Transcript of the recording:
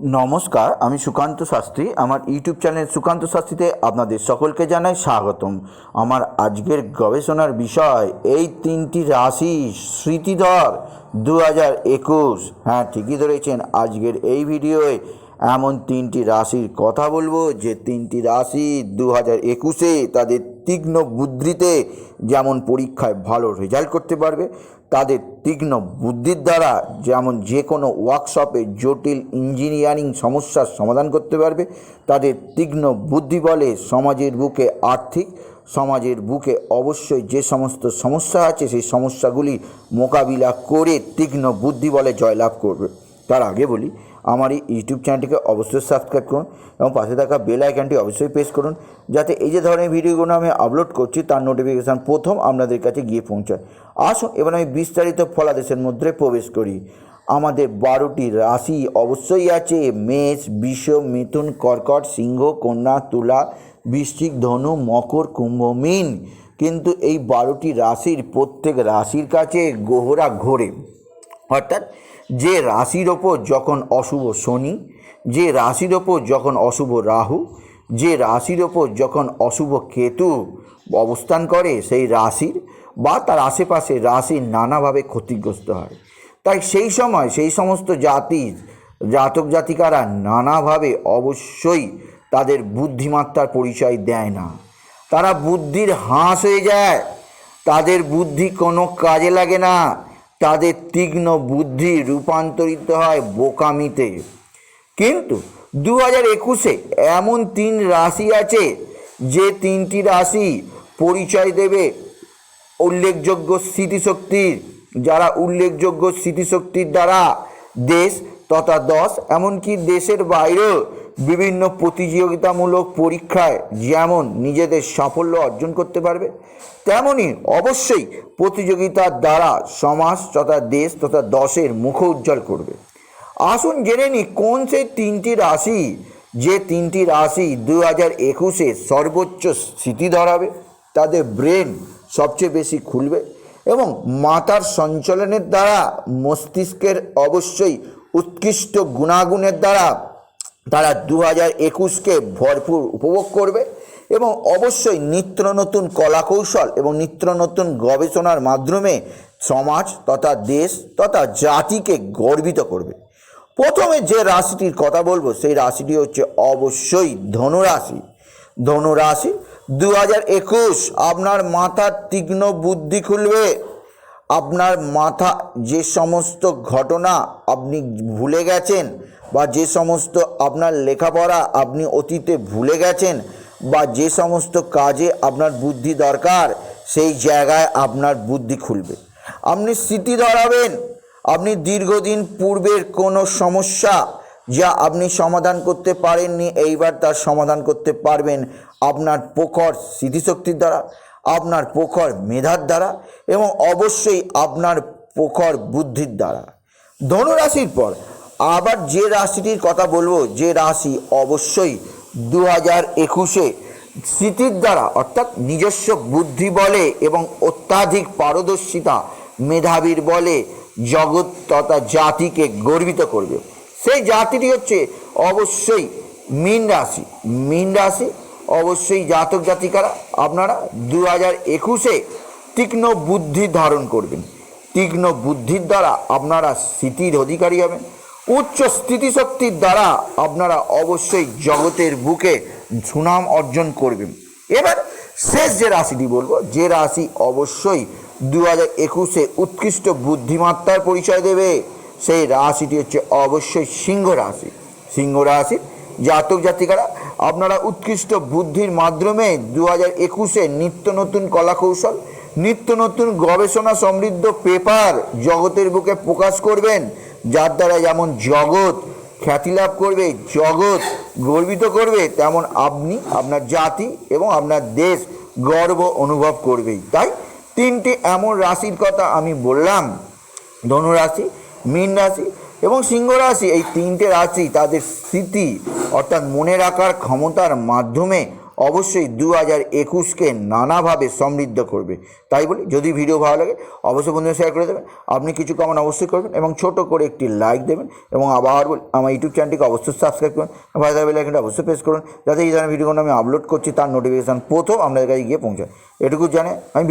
নমস্কার, আমি সুকান্ত শাস্ত্রী। আমার ইউটিউব চ্যানেল সুকান্ত শাস্ত্রীতে আপনাদের সকলকে জানাই স্বাগতম। আমার আজকের গবেষণার বিষয়, এই তিনটি রাশি স্মৃতিধর দু হাজার একুশ। হ্যাঁ ঠিকই ধরেছেন, আজকের এই ভিডিওয়ে এমন তিনটি রাশির কথা বলব যে তিনটি রাশি দু হাজার একুশে তাদের তীক্ষ্ণ বুদ্ধিতে যেমন পরীক্ষায় ভালো রেজাল্ট করতে পারবে, তাদের তীক্ষ্ণ বুদ্ধির দ্বারা যেমন যে কোনো ওয়ার্কশপে জটিল ইঞ্জিনিয়ারিং সমস্যার সমাধান করতে পারবে, তাদের তীক্ষ্ণ বুদ্ধি বলে সমাজের বুকে আর্থিক, সমাজের বুকে অবশ্যই যে সমস্ত সমস্যা আছে সেই সমস্যাগুলি মোকাবিলা করে তীক্ষ্ণ বুদ্ধি বলে জয়লাভ করবে। তার আগে বলি আমার এই ইউটিউব চ্যানেলটিকে অবশ্যই সাবস্ক্রাইব করুন এবং পাশে থাকা বেল আইকনটি অবশ্যই প্রেস করুন, যাতে এই যে ধরনের ভিডিওগুলো আমি আপলোড করছি, তার নোটিফিকেশান প্রথম আপনাদের কাছে গিয়ে পৌঁছায়। আসুন, এবার আমি বিস্তারিত ফলাদেশের মধ্যে প্রবেশ করি। আমাদের বারোটি রাশি অবশ্যই আছে, মেষ বিষ মিথুন, কর্কট, সিংহ, কন্যা, তুলা, বৃশ্চিক, ধনু, মকর, কুম্ভ, মীন। কিন্তু এই বারোটি রাশির প্রত্যেক রাশির কাছে গোহরা ঘোরে। অর্থাৎ যে রাশির ওপর যখন অশুভ শনি, যে রাশির ওপর যখন অশুভ রাহু, যে রাশির ওপর যখন অশুভ কেতু অবস্থান করে সেই রাশির বা তার আশেপাশে রাশি নানাভাবে ক্ষতিগ্রস্ত হয়। তাই সেই সময় সেই সমস্ত জাতির জাতক জাতিকারা নানাভাবে অবশ্যই তাদের বুদ্ধিমাত্রার পরিচয় দেয় না। তারা বুদ্ধির হাঁস হয়ে যায়। তাদের বুদ্ধি কোনো কাজে লাগে না। তাদের তীক্ষ্ণ বুদ্ধি রূপান্তরিত হয় বোকামিতে। কিন্তু দু হাজার একুশে এমন তিন রাশি আছে যে তিনটি রাশি পরিচয় দেবে উল্লেখযোগ্য স্মৃতিশক্তির, যারা উল্লেখযোগ্য স্মৃতিশক্তির দ্বারা দেশ তথা দশ, এমনকি দেশের বাইরেও বিভিন্ন প্রতিযোগিতামূলক পরীক্ষায় যেমন নিজেদের সাফল্য অর্জন করতে পারবে, তেমনি অবশ্যই প্রতিযোগিতার দ্বারা সমাজ তথা দেশ তথা দশের মুখ উজ্জ্বল করবে। আসুন জেনে নিই কোন সেই তিনটি রাশি, যে তিনটি রাশি দু হাজার একুশে সর্বোচ্চ স্থিতি ধরাবে, তাদের ব্রেন সবচেয়ে বেশি খুলবে এবং মাতার সঞ্চালনের দ্বারা মস্তিষ্কের অবশ্যই উৎকৃষ্ট গুণাগুণের দ্বারা তারা দু হাজার একুশকে ভরপুর উপভোগ করবে এবং অবশ্যই নিত্য নতুন কলাকৌশল এবং নিত্য নতুন গবেষণার মাধ্যমে সমাজ তথা দেশ তথা জাতিকে গর্বিত করবে। প্রথমে যে রাশিটির কথা বলব, সেই রাশিটি হচ্ছে অবশ্যই ধনুরাশি। ধনুরাশি দু হাজার একুশ, আপনার মাথার তীক্ষ্ণ বুদ্ধি খুলবে। আপনার মাথা যে সমস্ত ঘটনা আপনি ভুলে গেছেন বা যে সমস্ত আপনার লেখাপড়া আপনি অতীতে ভুলে গেছেন বা যে সমস্ত কাজে আপনার বুদ্ধি দরকার, সেই জায়গায় আপনার বুদ্ধি খুলবে। আপনি স্মৃতি ধরাবেন, আপনি দীর্ঘদিন পূর্বের কোনো সমস্যা যা আপনি সমাধান করতে পারেননি, এইবার তার সমাধান করতে পারবেন আপনার প্রখর স্মৃতিশক্তির দ্বারা। আপনার প্রখর মেধার দ্বারা এবং অবশ্যই আপনার প্রখর বুদ্ধির দ্বারা। ধনুরাশির পর আবার যে রাশিটির কথা বলব, যে রাশি অবশ্যই দু হাজার একুশে স্মৃতির দ্বারা, অর্থাৎ নিজস্ব বুদ্ধি বলে এবং অত্যাধিক পারদর্শিতা মেধাবীর বলে জগৎ তথা জাতিকে গর্বিত করবে। সেই জাতিটি হচ্ছে অবশ্যই মীন রাশি। মীন রাশি অবশ্যই জাতক জাতিকারা, আপনারা দু হাজার একুশে তীক্ষ্ণ বুদ্ধি ধারণ করবেন। তীক্ষ্ণ বুদ্ধির দ্বারা আপনারা স্মৃতির অধিকারী হবেন। উচ্চ স্থিতিশক্তির দ্বারা আপনারা অবশ্যই জগতের বুকে সুনাম অর্জন করবেন। এবার শেষ যে রাশিটি বলব, যে রাশি অবশ্যই দু হাজার একুশে উৎকৃষ্ট বুদ্ধিমাত্রার পরিচয় দেবে। সেই রাশিটি হচ্ছে অবশ্যই সিংহ রাশি। সিংহ রাশি জাতক জাতিকারা, আপনারা উৎকৃষ্ট বুদ্ধির মাধ্যমে দু হাজার একুশে নিত্য নতুন কলাকৌশল, নিত্য নতুন গবেষণা সমৃদ্ধ পেপার জগতের বুকে প্রকাশ করবেন, যার দ্বারা যেমন জগৎ খ্যাতি লাভ করবে, জগৎ গর্বিত করবে, তেমন আপনি আপনার জাতি এবং আপনার দেশ গর্ব অনুভব করবেই। তাই তিনটি এমন রাশির কথা আমি বললাম, ধনুরাশি, মীন রাশি এবং সিংহ রাশি, এই তিনটে রাশি তাদের স্মৃতি অর্থাৎ মনে রাখার ক্ষমতার মাধ্যমে অবশ্যই দু হাজার একুশকে নানাভাবে সমৃদ্ধ করবে। তাই বলি, যদি ভিডিও ভালো লাগে, অবশ্যই বন্ধুরা শেয়ার করে দেবেন। আপনি কিছু কমেন্ট অবশ্যই করবেন এবং ছোট করে একটি লাইক দেবেন এবং আবার বলি আমার ইউটিউব চ্যানেলটিকে অবশ্যই সাবস্ক্রাইব করুন। ভাইদা বেল আইকনটা অবশ্যই প্রেস করুন। যাতে এই ধরনের ভিডিওগুলো আমি আপলোড করছি, তার নোটিফিকেশান প্রথম আপনাদের কাছে গিয়ে পৌঁছায়। এটুকু জানে, আমি